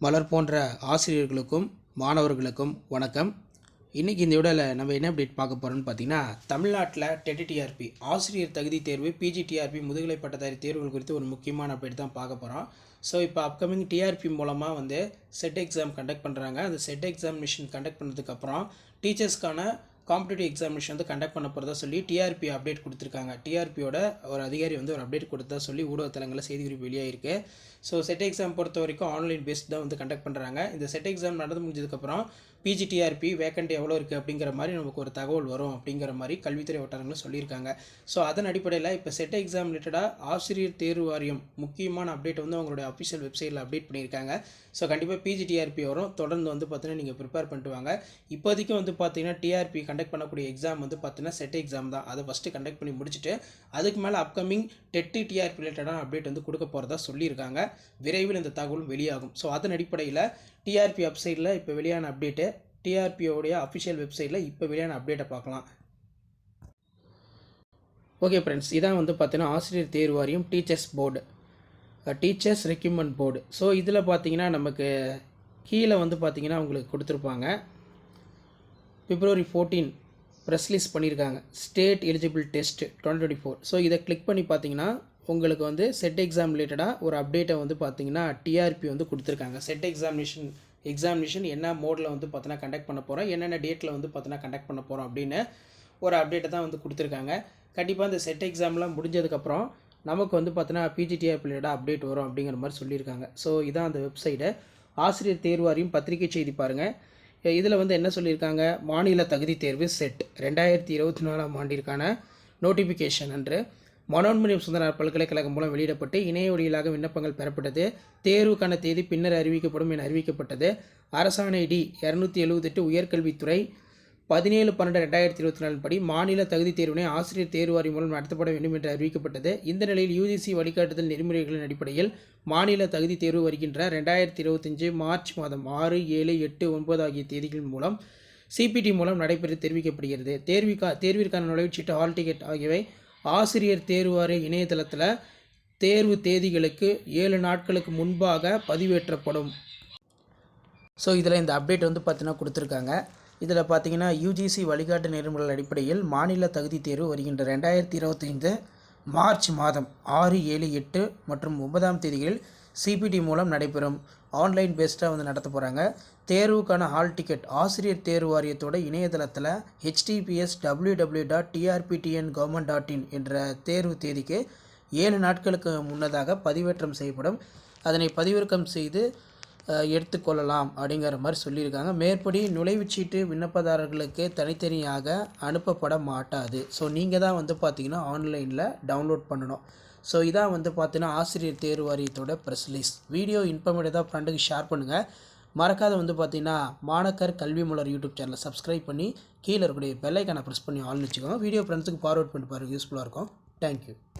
மலர் போன்ற ஆசிரியர்களுக்கும் மாணவர்களுக்கும் வணக்கம். இன்றைக்கி இந்த வீடியோவில் நம்ம என்ன அப்டேட் பார்க்க போகிறோம்னு பார்த்தீங்கன்னா தமிழ்நாட்டில் டெடிடிஆர்பி ஆசிரியர் தகுதி தேர்வு பிஜிடிஆர்பி முதுகலை பட்டதாரி தேர்வுகள் குறித்து ஒரு முக்கியமான அப்டேட் தான் பார்க்க போகிறோம் ஸோ இப்போ அப்கமிங் டிஆர்பி மூலமாக வந்து செட் எக்ஸாம் கண்டக்ட் பண்ணுறாங்க அந்த செட் எக்ஸாமினேஷன் கண்டக்ட் பண்ணதுக்கப்புறம் டீச்சர்ஸ்க்கான காம்படிட்டிவ் எக்ஸாமினேஷன் வந்து கண்டக்ட் பண்ண போகிறதா சொல்லி டிஆர்பி அப்டேட் கொடுத்துருக்காங்க. டிஆர்பியோட ஒரு அதிகாரி வந்து ஒரு அப்டேட் கொடுத்தா சொல்லி ஊடகத்தலங்களில் செய்திக்குறிப்பு வெளியாகிருக்கு ஸோ செட் எக்ஸாம் பொறுத்த வரைக்கும் ஆன்லைன் பேஸ்ட் தான் வந்து கண்டக்ட் பண்ணுறாங்க இந்த செட் எக்ஸாம் நடந்து முடிஞ்சதுக்கப்புறம் பிஜிடிஆர்பி வேக்கண்ட் எவ்வளோ இருக்குது அப்படிங்கிற மாதிரி நமக்கு ஒரு தகவல் வரும் அப்படிங்கிற மாதிரி கல்வித்துறை வட்டாரங்களும் சொல்லியிருக்காங்க. ஸோ அதன் அடிப்படையில் இப்போ செட் எக்ஸாம் ரிலேட்டடாக ஆசிரியர் தேர்வு வாரியம் முக்கியமான அப்டேட் வந்து அவங்களுடைய அஃபிஷியல் வெப்சைட்டில் அப்டேட் பண்ணியிருக்காங்க. ஸோ கண்டிப்பாக பிஜிடிஆர்பி வரும். தொடர்ந்து வந்து பார்த்தீங்கன்னா நீங்கள் ப்ரிப்பேர் பண்ணிட்டு வாங்க. இப்போதைக்கு வந்து பார்த்தீங்கன்னா டிஆர்பி கண்டக்ட் பண்ணக்கூடிய எக்ஸாம் வந்து பார்த்தீங்கன்னா செட் எக்ஸாம் தான். அதை ஃபஸ்ட்டு கண்டக்ட் பண்ணி முடிச்சுட்டு அதுக்கு மேலே அப்கமிங் டெட்டு டிஆர்பி ரிலேட்டடான அப்டேட் வந்து கொடுக்க போகிறதா சொல்லியிருக்காங்க. விரைவில் இந்த தகவலும் வெளியாகும். ஸோ அதன் அடிப்படையில் டிஆர்பி வெப்சைட்டில் இப்போ வெளியான அப்டேட்டு டிஆர்பியோடைய அஃபிஷியல் வெப்சைட்டில் இப்போ வெளியான அப்டேட்டை பார்க்கலாம். ஓகே ஃப்ரெண்ட்ஸ் இதான் வந்து பார்த்தீங்கன்னா ஆசிரியர் தேர்வாரியம் teachers board teachers recruitment board so இதில் பார்த்தீங்கன்னா நமக்கு கீழே வந்து பார்த்தீங்கன்னா உங்களுக்கு கொடுத்துருப்பாங்க. பிப்ரவரி ஃபோர்டீன் ப்ரெஸ் லீஸ் பண்ணியிருக்காங்க. State eligible test twenty twenty four so இதை கிளிக் பண்ணி பார்த்தீங்கன்னா உங்களுக்கு வந்து செட் எக்ஸாம் ரிலேட்டடாக ஒரு அப்டேட்டை வந்து பார்த்தீங்கன்னா டிஆர்பி வந்து கொடுத்துருக்காங்க. செட் எக்ஸாமினேஷன் எக்ஸாமினேஷன் என்ன மோடில் வந்து பார்த்தோன்னா கண்டக்ட் பண்ண போகிறோம் என்னென்ன டேட்டில் வந்து பார்த்தீங்கன்னா கண்டக்ட் பண்ண போகிறோம் அப்படின்னு ஒரு அப்டேட்டை தான் வந்து கொடுத்துருக்காங்க. கண்டிப்பாக இந்த செட் எக்ஸாம்லாம் முடிஞ்சதுக்கப்புறம் நமக்கு வந்து பார்த்தீங்கன்னா பிஜிடிஆர் ரிலேட்டடாக அப்டேட் வரும் அப்படிங்கிற மாதிரி சொல்லியிருக்காங்க. ஸோ இதான் அந்த வெப்சைட்டை ஆசிரியர் தேர்வாரியும் பத்திரிகை செய்தி பாருங்கள் இதில் வந்து என்ன சொல்லியிருக்காங்க? மாநில தகுதி தேர்வு செட் ரெண்டாயிரத்தி இருபத்தி நாலாம் ஆண்டிற்கான நோட்டிஃபிகேஷன் அன்று மனோன்மணியம் சுந்தரனார் பல்கலைக்கழகம் மூலம் வெளியிடப்பட்டு இணைய வழியிலாக விண்ணப்பங்கள் பெறப்பட்டது. தேர்வுக்கான தேதி பின்னர் அறிவிக்கப்படும் என அறிவிக்கப்பட்டது. அரசாணை டி இரநூத்தி எழுபத்தெட்டு உயர்கல்வித்துறை பதினேழு பன்னெண்டு ரெண்டாயிரத்தி இருபத்தி நாலு படி மாநில தகுதி தேர்வினை ஆசிரியர் தேர்வாரி மூலம் நடத்தப்பட வேண்டும் என்று அறிவிக்கப்பட்டது. இந்த நிலையில் யூஜிசி வழிகாட்டுதல் நெறிமுறைகளின் அடிப்படையில் மாநில தகுதி தேர்வு வருகின்ற ரெண்டாயிரத்தி இருபத்தஞ்சு மார்ச் மாதம் ஆறு ஏழு எட்டு ஒன்பது ஆகிய தேதிகள் மூலம் சிபிடி மூலம் நடைபெற தெரிவிக்கப்படுகிறது. தேர்விக்கா தேர்விற்கான நுழைவுச்சீட்டு ஹால் டிக்கெட் ஆகியவை ஆசிரியர் தேர்வாரி இணையதளத்தில் தேர்வு தேதிகளுக்கு ஏழு நாட்களுக்கு முன்பாக பதிவேற்றப்படும். ஸோ இதில் இந்த அப்டேட் வந்து பார்த்தீங்கன்னா கொடுத்துருக்காங்க. இதில் பார்த்தீங்கன்னா யூஜிசி வழிகாட்டு நெறிமுறைகள் அடிப்படையில் மாநில தகுதி தேர்வு வருகின்ற ரெண்டாயிரத்தி இருபத்தைந்து மார்ச் மாதம் ஆறு ஏழு எட்டு மற்றும் ஒன்பதாம் தேதிகளில் சிபிடி மூலம் நடைபெறும். ஆன்லைன் பேஸ்டாக வந்து நடத்த போகிறாங்க தேர்வுக்கான ஹால் டிக்கெட் ஆசிரியர் தேர்வு வாரியத்தோட இணையதளத்தில் HTTPS W W dot TRBTN government dot in என்ற தேர்வு தேதிக்கு ஏழு நாட்களுக்கு முன்னதாக பதிவேற்றம் செய்யப்படும். அதனை பதிவிறக்கம் செய்து எடுத்துக்கொள்ளலாம் அப்படிங்கிற மாதிரி சொல்லியிருக்காங்க. மேற்படி நுழைவுச்சீட்டு விண்ணப்பதாரர்களுக்கு தனித்தனியாக அனுப்பப்பட மாட்டாது. ஸோ நீங்கள் தான் வந்து பார்த்தீங்கன்னா ஆன்லைனில் டவுன்லோட் பண்ணணும். ஸோ இதான் வந்து பார்த்தீங்கன்னா ஆசிரியர் தேர்வு வாரியத்தோட ப்ரெஸ் லிஸ்ட் வீடியோ இன்ஃபர்மேட்டிவாக ஃப்ரெண்டுக்கு ஷேர் பண்ணுங்கள் மறக்காத வந்து பார்த்தீங்கன்னா மாணக்கர் கல்வி மலர் யூடியூப் சேனலை சப்ஸ்கிரைப் பண்ணி கீழே இருக்கக்கூடிய பெல்லைக்கான ப்ரெஸ் பண்ணி ஆள்னு வச்சுக்கோங்க. வீடியோ ஃப்ரெண்ட்ஸுக்கு ஃபார்வர்ட் பண்ணி பாருங்கள் யூஸ்ஃபுல்லாக இருக்கும். தேங்க்யூ